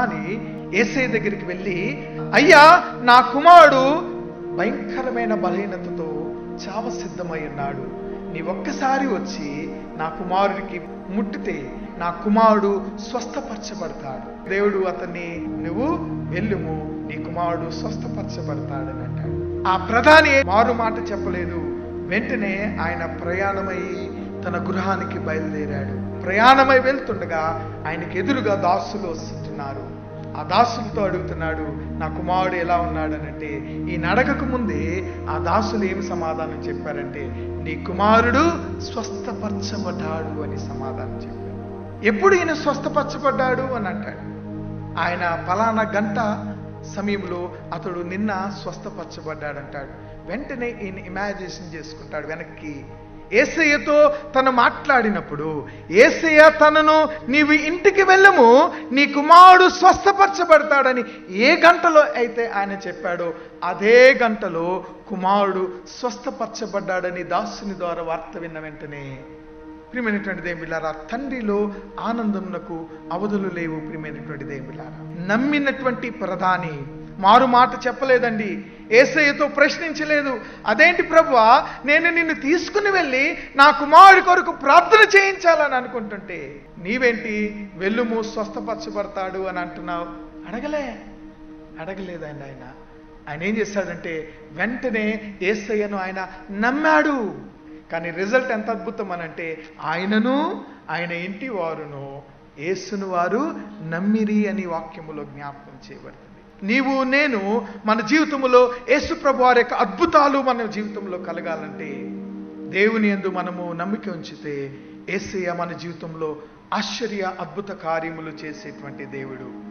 అని ఏసే దగ్గరికి వెళ్ళి అయ్యా నా కుమారుడు భయంకరమైన బలహీనతతో చావ సిద్ధమై ఉన్నాడు. నీ ఒక్కసారి వచ్చి నా కుమారుడికి ముట్టితే నా కుమారుడు స్వస్థపరచబడతాడు. దేవుడు అతన్ని నువ్వు వెళ్ళుము నీ కుమారుడు స్వస్థపరచబడతాడని అంటాడు. ఆ ప్రధాని మారు మాట చెప్పలేదు. వెంటనే ఆయన ప్రయాణమై తన గృహానికి బయలుదేరాడు. ప్రయాణమై వెళ్తుండగా ఆయనకి ఎదురుగా దాసులు వస్తుంటున్నారు ఆ దాసులతో అడుగుతున్నాడు నా కుమారుడు ఎలా ఉన్నాడనంటే ఈ నడకకు ముందే ఆ దాసులు ఏమి సమాధానం చెప్పారంటే నీ కుమారుడు స్వస్థపరచబడ్డాడు అని సమాధానం చెప్పారు ఎప్పుడు ఈయన స్వస్థపరచబడ్డాడు అని అంటాడు. ఆయన ఫలానా గంట సమయంలో అతడు నిన్న స్వస్థపరచబడ్డాడంటాడు. వెంటనే ఈయన ఇమాజినేషన్ చేసుకుంటాడు. వెనక్కి ఏసయ్యతో తను మాట్లాడినప్పుడు ఏసయ్య తనను నీవు ఇంటికి వెళ్ళము నీ కుమారుడు స్వస్థపరచబడతాడని ఏ గంటలో అయితే ఆయన చెప్పాడో అదే గంటలో కుమారుడు స్వస్థపరచబడ్డాడని దాసుని ద్వారా వార్త విన్న వెంటనే ప్రియమైనటువంటి దేవులారా తండ్రిలో ఆనందమునకు అవధులు లేవు ప్రియమైనటువంటి దేవులారా. నమ్మినటువంటి ప్రధాని మారు మాట చెప్పలేదండి. ఏసయ్యతో ప్రశ్నించలేదు. అదేంటి ప్రభువా నేను నిన్ను తీసుకుని వెళ్ళి నా కుమారుడి కొరకు ప్రార్థన చేయించాలని అనుకుంటుంటే నీవేంటి వెల్లుము స్వస్థపరచబడతాడు అని అంటున్నావు? అడగలే అడగలేదండి ఆయన. ఆయన ఏం చేశాడంటే వెంటనే ఏసయ్యను ఆయన నమ్మాడు. కానీ రిజల్ట్ ఎంత అద్భుతం అని అంటే ఆయనను ఆయన ఇంటి వారును ఏసును వారు నమ్మిరి అని వాక్యములో జ్ఞాపకం చేయబడుతుంది. నీవు నేను మన జీవితంలో యేసు ప్రభు వారి యొక్క అద్భుతాలు మన జీవితంలో కలగాలంటే దేవుని యందు మనము నమ్మిక ఉంచితే ఏసయ్య మన జీవితంలో ఆశ్చర్య అద్భుత కార్యములు చేసేటువంటి దేవుడు.